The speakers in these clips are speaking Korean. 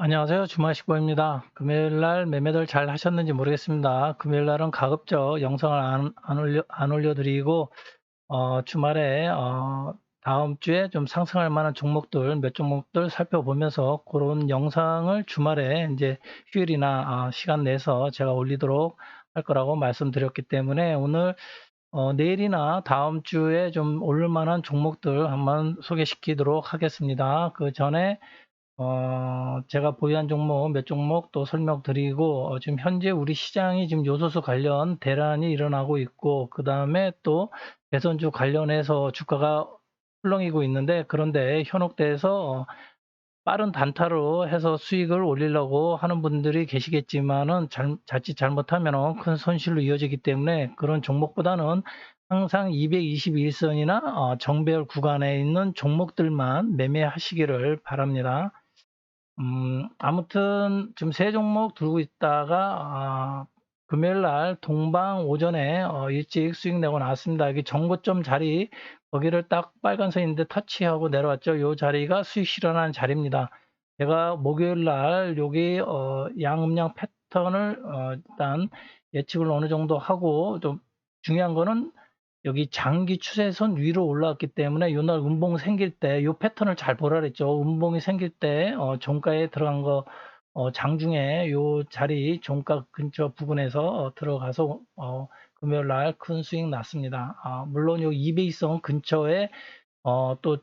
안녕하세요. 주마식보입니다. 금요일 날 매매들 잘 하셨는지 모르겠습니다. 금요일 날은 가급적 영상을 안, 안 올려, 안 올려드리고, 어, 주말에, 어, 다음 주에 좀 상승할 만한 종목들, 몇 종목들 살펴보면서 그런 영상을 주말에 이제 휴일이나 아, 시간 내서 제가 올리도록 할 거라고 말씀드렸기 때문에 오늘 어, 내일이나 다음 주에 좀 오를 만한 종목들 한번 소개시키도록 하겠습니다. 그 전에 어, 제가 보유한 종목 몇 종목 또 설명드리고 어, 지금 현재 우리 시장이 지금 요소수 관련 대란이 일어나고 있고 그 다음에 또 대선주 관련해서 주가가 훌렁이고 있는데 그런데 현혹돼서 어, 빠른 단타로 해서 수익을 올리려고 하는 분들이 계시겠지만은 잘, 자칫 잘못하면 큰 손실로 이어지기 때문에 그런 종목보다는 항상 221선이나 어, 정배열 구간에 있는 종목들만 매매하시기를 바랍니다. 음, 아무튼 지금 세 종목 들고 있다가 아, 금요일 날 동방 오전에 어, 일찍 수익 내고 나왔습니다. 여기 정고점 자리 거기를 딱 빨간선인데 터치하고 내려왔죠. 요 자리가 수익 실현한 자리입니다. 제가 목요일 날 여기 어, 양음량 패턴을 어, 일단 예측을 어느 정도 하고 좀 중요한 거는 여기 장기 추세선 위로 올라왔기 때문에 요날 음봉 생길 때 요 패턴을 잘 보라 그랬죠. 음봉이 생길 때 어, 종가에 들어간 거 어, 장중에 요 자리 종가 근처 부근에서 어, 들어가서 어, 금요일 날 큰 수익 났습니다. 아, 물론 요 2배이선 근처에 어, 또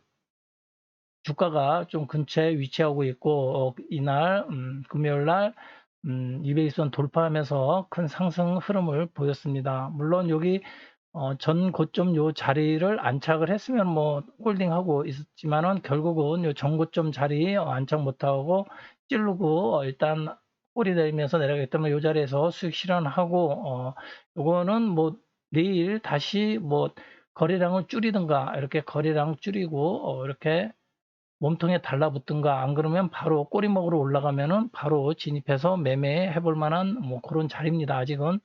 주가가 좀 근처에 위치하고 있고 어, 이날 음, 금요일 날 음, 2배이선 돌파하면서 큰 상승 흐름을 보였습니다. 물론 여기 어, 전 고점 요 자리를 안착을 했으면 뭐 홀딩하고 있었지만은 결국은 요 전고점 자리 어, 안착 못하고 찌르고 어, 일단 꼬리 내리면서 내려가기 때문에 요 자리에서 수익 실현하고 어, 요거는 뭐 내일 다시 뭐 거래량을 줄이든가 이렇게 거래량 줄이고 어, 이렇게 몸통에 달라붙든가 안 그러면 바로 꼬리 먹으로 올라가면은 바로 진입해서 매매해 볼 만한 뭐 그런 자리입니다. 아직은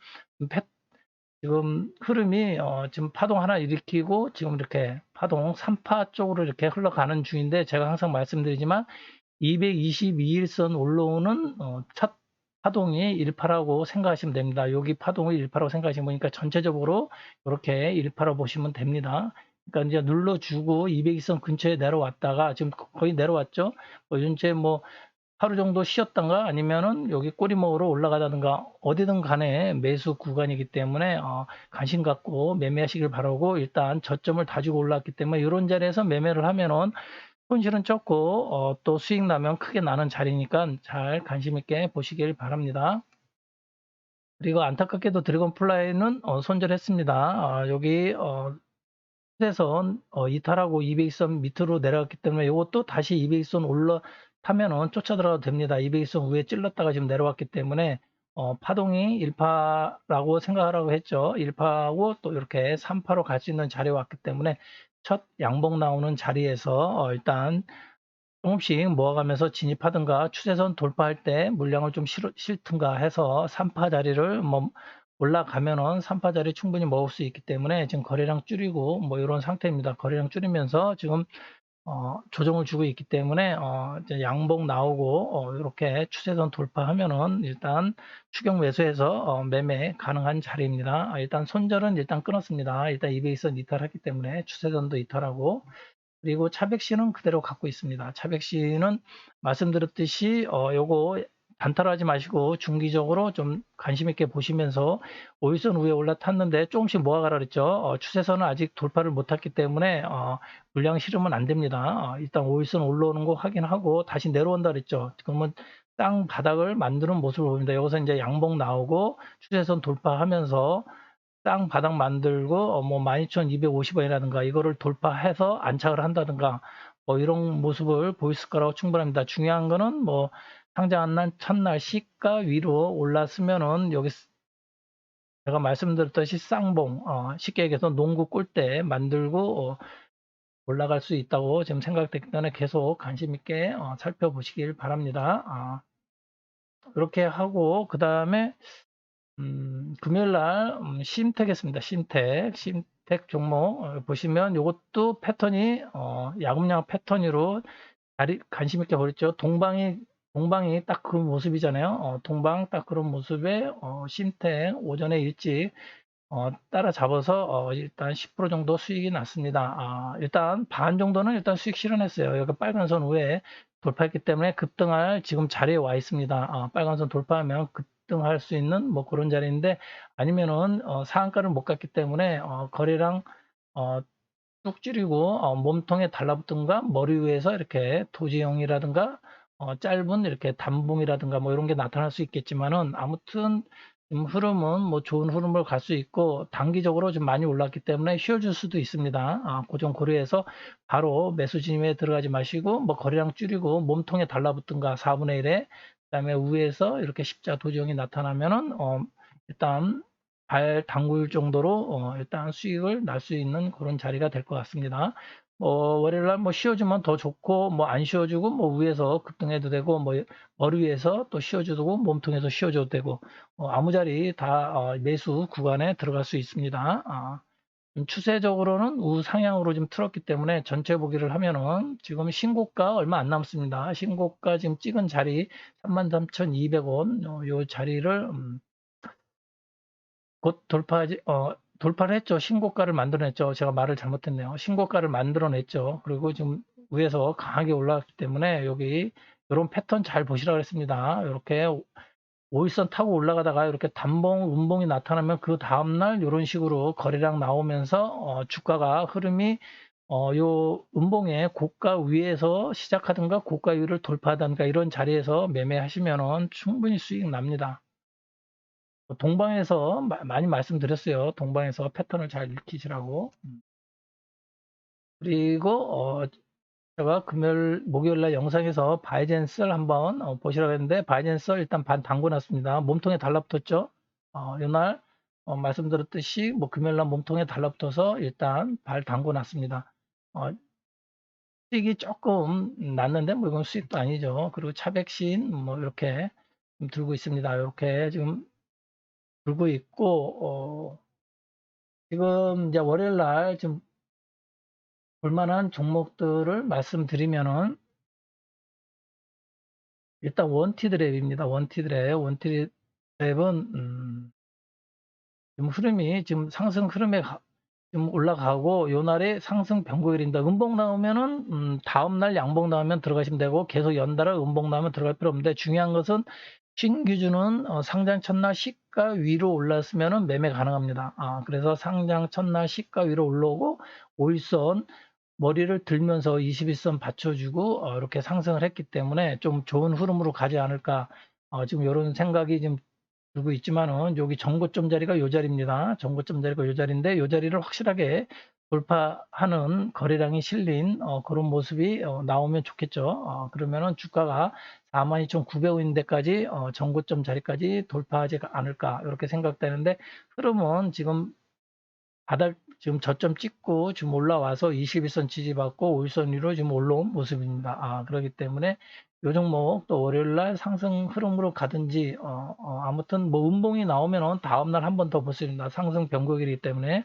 패, 지금 흐름이 어, 지금 파동 하나 일으키고 지금 이렇게 파동 3파 쪽으로 이렇게 흘러가는 중인데 제가 항상 말씀드리지만 222일선 올라오는 어, 첫 파동이 1파라고 생각하시면 됩니다. 여기 파동을 1파라고 생각하시면 보니까 전체적으로 이렇게 1파라고 보시면 됩니다. 그러니까 이제 눌러주고 200일선 근처에 내려왔다가 지금 거의 내려왔죠. 뭐 현재 뭐 하루 정도 쉬었던가 아니면은 여기 꼬리목으로 올라가다든가 어디든 간에 매수 구간이기 때문에 어, 관심 갖고 매매하시길 바라고 일단 저점을 다지고 올랐기 때문에 이런 자리에서 매매를 하면은 손실은 적고 어, 또 수익 나면 크게 나는 자리니까 잘 관심 있게 보시길 바랍니다. 그리고 안타깝게도 드래곤 플라이는 어, 손절했습니다. 아, 여기 어, 세선 어, 이탈하고 200선 밑으로 내려갔기 때문에 이것도 다시 200선 올라 타면은 쫓아 들어가도 됩니다. 200선 위에 찔렀다가 지금 내려왔기 때문에 어, 파동이 1파라고 생각하라고 했죠. 1파하고 또 이렇게 3파로 갈 수 있는 자리에 왔기 때문에 첫 양봉 나오는 자리에서 어, 일단 조금씩 모아가면서 진입하든가 추세선 돌파할 때 물량을 좀 실, 실든가 해서 3파 자리를 뭐 올라가면은 3파 자리 충분히 먹을 수 있기 때문에 지금 거래량 줄이고 뭐 이런 상태입니다. 거래량 줄이면서 지금 어, 조정을 주고 있기 때문에 어, 이제 양봉 나오고 어, 이렇게 추세선 돌파하면은 일단 추경 매수해서 어, 매매 가능한 자리입니다. 아, 일단 손절은 일단 끊었습니다. 일단 200선 이탈했기 때문에 추세선도 이탈하고 그리고 차백시는 그대로 갖고 있습니다. 차백시는 말씀드렸듯이 어, 요거 단타하지 마시고 중기적으로 좀 관심 있게 보시면서 5일선 위에 올라탔는데 조금씩 모아가라 그랬죠. 어, 추세선은 아직 돌파를 못했기 때문에 어, 물량 실으면 안 됩니다. 어, 일단 5일선 올라오는 거 확인하고 다시 내려온다 그랬죠. 그러면 땅 바닥을 만드는 모습을 보입니다. 여기서 이제 양봉 나오고 추세선 돌파하면서 땅 바닥 만들고 어, 뭐 12,250원이라든가 이거를 돌파해서 안착을 한다든가 뭐 이런 모습을 보였을 거라고 충분합니다. 중요한 거는 뭐 상장한 날 첫날 시가 위로 올랐으면은 여기 제가 말씀드렸듯이 쌍봉 어, 쉽게 얘기해서 농구 꿀대 만들고 어, 올라갈 수 있다고 지금 생각되기 때문에 계속 관심 있게 어, 살펴보시길 바랍니다. 아, 이렇게 하고 그 다음에 음, 금요일 날 음, 심택했습니다. 심택 심택 종목 어, 보시면 이것도 패턴이 어, 야금양 패턴으로 관심 있게 보였죠. 동방이 동방이 딱 그 모습이잖아요. 어, 동방 딱 그런 모습에 어, 심택 오전에 일찍 어, 따라잡아서 어, 일단 10% 정도 수익이 났습니다. 아, 일단 반 정도는 일단 수익 실현했어요. 여기 빨간 선 위에 돌파했기 때문에 급등할 지금 자리에 와 있습니다. 아, 빨간 선 돌파하면 급등할 수 있는 뭐 그런 자리인데 아니면은 어, 상한가를 못 갔기 때문에 어, 거래량 어, 뚝 줄이고 어, 몸통에 달라붙든가 머리 위에서 이렇게 도지형이라든가 어, 짧은 이렇게 단봉이라든가 뭐 이런 게 나타날 수 있겠지만은 아무튼 좀 흐름은 뭐 좋은 흐름을 갈 수 있고 단기적으로 좀 많이 올랐기 때문에 쉬어줄 수도 있습니다. 아, 고정 고려해서 바로 매수 진입에 들어가지 마시고 뭐 거래량 줄이고 몸통에 달라붙든가 4분의 1에 그다음에 위에서 이렇게 십자 도지형이 나타나면은 어, 일단 발 담글 정도로 어, 일단 수익을 날 수 있는 그런 자리가 될 것 같습니다. 뭐 월요일 날 뭐 쉬어주면 더 좋고 뭐 안 쉬어주고 뭐 위에서 급등해도 되고 뭐 머리 위에서 또 쉬어줘도 몸통에서 쉬어줘도 되고 어, 아무 자리 다 어, 매수 구간에 들어갈 수 있습니다. 아, 좀 추세적으로는 우상향으로 좀 틀었기 때문에 전체 보기를 하면은 지금 신고가 얼마 안 남습니다. 신고가 지금 찍은 자리 33,200원 어, 요 자리를 음, 곧 돌파하지 어 돌파를 했죠. 신고가를 만들어냈죠. 제가 말을 잘못했네요. 신고가를 만들어냈죠. 그리고 지금 위에서 강하게 올라왔기 때문에 여기 이런 패턴 잘 보시라 그랬습니다. 이렇게 5일선 타고 올라가다가 이렇게 단봉, 음봉이 나타나면 그 다음날 이런 식으로 거래량 나오면서 어, 주가가 흐름이 어, 요 음봉의 고가 위에서 시작하든가 고가 위를 돌파하든가 이런 자리에서 매매하시면은 충분히 수익 납니다. 동방에서 마- 많이 말씀드렸어요. 동방에서 패턴을 잘 익히시라고. 음. 그리고 어, 제가 금요일, 목요일 날 영상에서 바이젠썰 한번 어, 보시라고 했는데 바이젠썰 일단 반 담고 놨습니다. 몸통에 달라붙었죠. 어, 이날 어, 말씀드렸듯이 뭐 금요일 날 몸통에 달라붙어서 일단 발 담고 놨습니다. 어, 수익이 조금 났는데 뭐 이건 수익도 아니죠. 그리고 차백신 뭐 이렇게 좀 들고 있습니다. 이렇게 지금 들고 있고 어, 지금 이제 월요일 날 좀 볼만한 종목들을 말씀드리면은 일단 원티드랩입니다. 원티드랩, 원티드랩은 음, 지금 흐름이 지금 상승 흐름에 가, 지금 올라가고 요 날에 상승 변곡일입니다. 음봉 나오면은 음, 다음 날 양봉 나오면 들어가시면 되고 계속 연달아 음봉 나오면 들어갈 필요 없는데 중요한 것은 신규주는 어, 상장 첫날 시 가 위로 올랐으면 매매 가능합니다. 아, 그래서 상장 첫날 시가 위로 올라오고 5일선 머리를 들면서 21선 받쳐주고 어, 이렇게 상승을 했기 때문에 좀 좋은 흐름으로 가지 않을까 어, 지금 이런 생각이 좀 들고 있지만은 여기 정고점 자리가 요 자리입니다. 정고점 자리가 요 자리인데 요 자리를 확실하게 돌파하는 거래량이 실린 어, 그런 모습이 어, 나오면 좋겠죠. 어, 그러면은 주가가 42,900원인데까지 어, 정고점 자리까지 돌파하지 않을까 이렇게 생각되는데 흐름은 지금 바닥 지금 저점 찍고 지금 올라와서 21선 지지받고 5일선 위로 지금 올라온 모습입니다. 아, 그렇기 때문에 요 종목 또 월요일 날 상승 흐름으로 가든지 어, 어, 아무튼 뭐 음봉이 나오면은 다음 날 한 번 더 볼 수 있습니다. 상승 변곡이기 때문에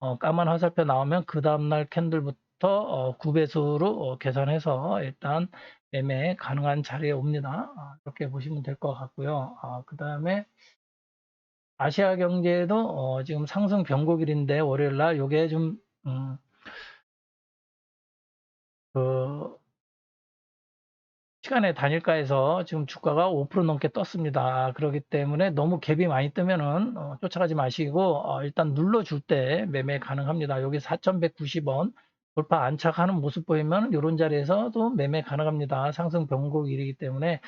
어, 까만 화살표 나오면 그 다음 날 캔들부터 어, 9배수로 어, 계산해서 일단 매매 가능한 자리에 옵니다. 아, 이렇게 보시면 될 것 같고요. 아, 그 다음에 아시아 경제도 어, 지금 상승 변곡일인데 월요일 날 요게 좀 음, 그 시간의 단일가에서 지금 주가가 5% 넘게 떴습니다. 그렇기 때문에 너무 갭이 많이 뜨면은 어, 쫓아가지 마시고 어, 일단 눌러줄 때 매매 가능합니다. 여기 4,190원 돌파 안착하는 모습 보이면 이런 자리에서도 매매 가능합니다. 상승 변곡일이기 때문에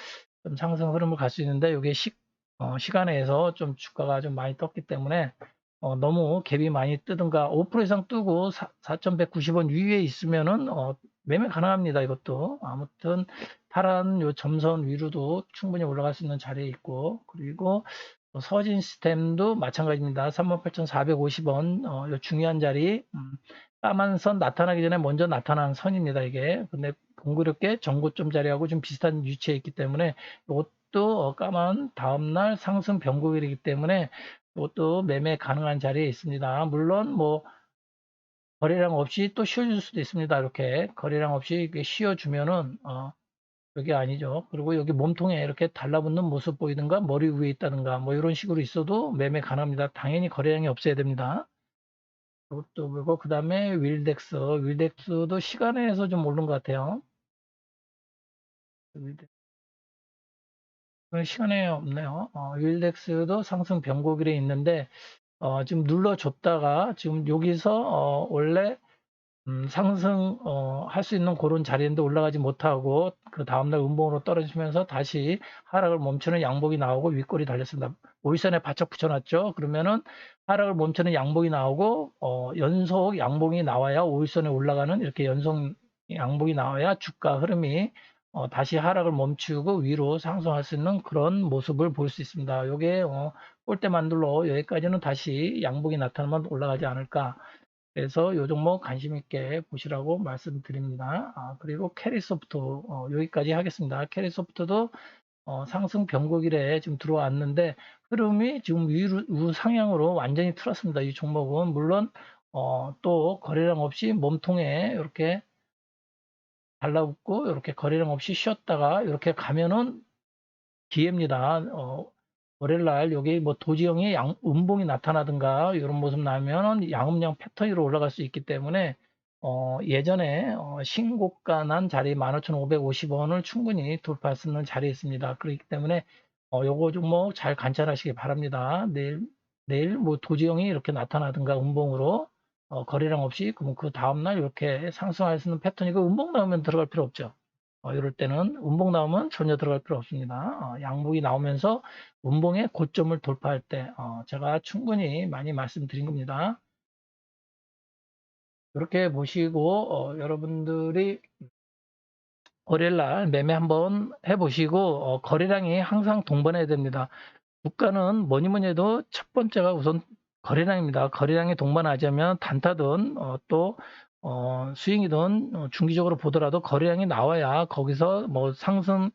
좀 상승 흐름을 갈 수 있는데 이게 시, 어, 시간에서 좀 주가가 좀 많이 떴기 때문에 어, 너무 갭이 많이 뜨든가 5% 이상 뜨고 4,190원 위에 있으면은 어, 매매 가능합니다. 이것도 아무튼 파란 요 점선 위로도 충분히 올라갈 수 있는 자리에 있고 그리고 서진 시스템도 마찬가지입니다. 38,450원 어, 요 중요한 자리 음, 까만 선 나타나기 전에 먼저 나타난 선입니다. 이게 근데 공교롭게 정고점 자리하고 좀 비슷한 위치에 있기 때문에 이것도 어, 까만 다음날 상승 변곡일이기 때문에 이것도 매매 가능한 자리에 있습니다. 물론 뭐 거래량 없이 또 쉬어줄 수도 있습니다. 이렇게 거래량 없이 쉬어주면은 어, 여기 아니죠. 그리고 여기 몸통에 이렇게 달라붙는 모습 보이든가 머리 위에 있다든가 뭐 이런 식으로 있어도 매매 가능합니다. 당연히 거래량이 없어야 됩니다. 이것도 그리고 그 다음에 윌덱스, 윌덱스도 시간에서 좀 오른 것 같아요. 시간에 없네요. 어, 윌덱스도 상승 변곡일에 있는데 어, 지금 눌러줬다가 지금 여기서 어, 원래 음, 상승 어, 할 수 있는 그런 자리인데 올라가지 못하고 그 다음날 음봉으로 떨어지면서 다시 하락을 멈추는 양봉이 나오고 윗골이 달렸습니다. 오일선에 바짝 붙여놨죠. 그러면은 하락을 멈추는 양봉이 나오고 어, 연속 양봉이 나와야 오일선에 올라가는 이렇게 연속 양봉이 나와야 주가 흐름이 어, 다시 하락을 멈추고 위로 상승할 수 있는 그런 모습을 볼 수 있습니다. 요게 어, 꼴대 만들로 여기까지는 다시 양봉이 나타나면 올라가지 않을까. 그래서 요 종목 관심 있게 보시라고 말씀드립니다. 아, 그리고 캐리소프트 어, 여기까지 하겠습니다. 캐리소프트도 어, 상승 변곡일에 지금 들어왔는데 흐름이 지금 위로 우상향으로 완전히 틀었습니다. 이 종목은 물론 어, 또 거래량 없이 몸통에 이렇게 달라붙고 이렇게 거래량 없이 쉬었다가 이렇게 가면은 기회입니다. 어, 월요일 날 여기 뭐 도지형이 양, 음봉이 나타나든가 이런 모습 나면 양음량 패턴으로 올라갈 수 있기 때문에 어, 예전에 어, 신고가 난 자리 15,550원을 충분히 돌파할 수 있는 자리에 있습니다. 그렇기 때문에 어, 요거 종목 잘 관찰하시기 바랍니다. 내일 내일 뭐 도지형이 이렇게 나타나든가 음봉으로 어, 거래량 없이 그럼 그 다음날 이렇게 상승할 수 있는 패턴이고 음봉 나오면 들어갈 필요 없죠. 어, 이럴 때는 음봉 나오면 전혀 들어갈 필요 없습니다. 어, 양봉이 나오면서 음봉의 고점을 돌파할 때 어, 제가 충분히 많이 말씀드린 겁니다. 이렇게 보시고 어, 여러분들이 월요일날 매매 한번 해보시고 어, 거래량이 항상 동반해야 됩니다. 국가는 뭐니 뭐니 해도 첫 번째가 우선 거래량입니다. 거래량이 동반하자면 단타든 어, 또 어, 수익이든 어, 중기적으로 보더라도 거래량이 나와야 거기서 뭐 상승이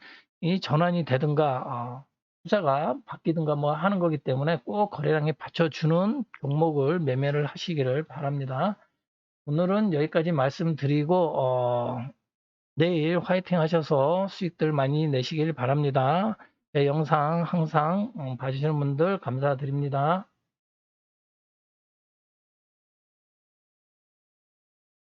전환이 되든가 어, 투자가 바뀌든가 뭐 하는 거기 때문에 꼭 거래량에 받쳐주는 종목을 매매를 하시기를 바랍니다. 오늘은 여기까지 말씀드리고 어, 내일 화이팅 하셔서 수익들 많이 내시길 바랍니다. 제 영상 항상 음, 봐주시는 분들 감사드립니다.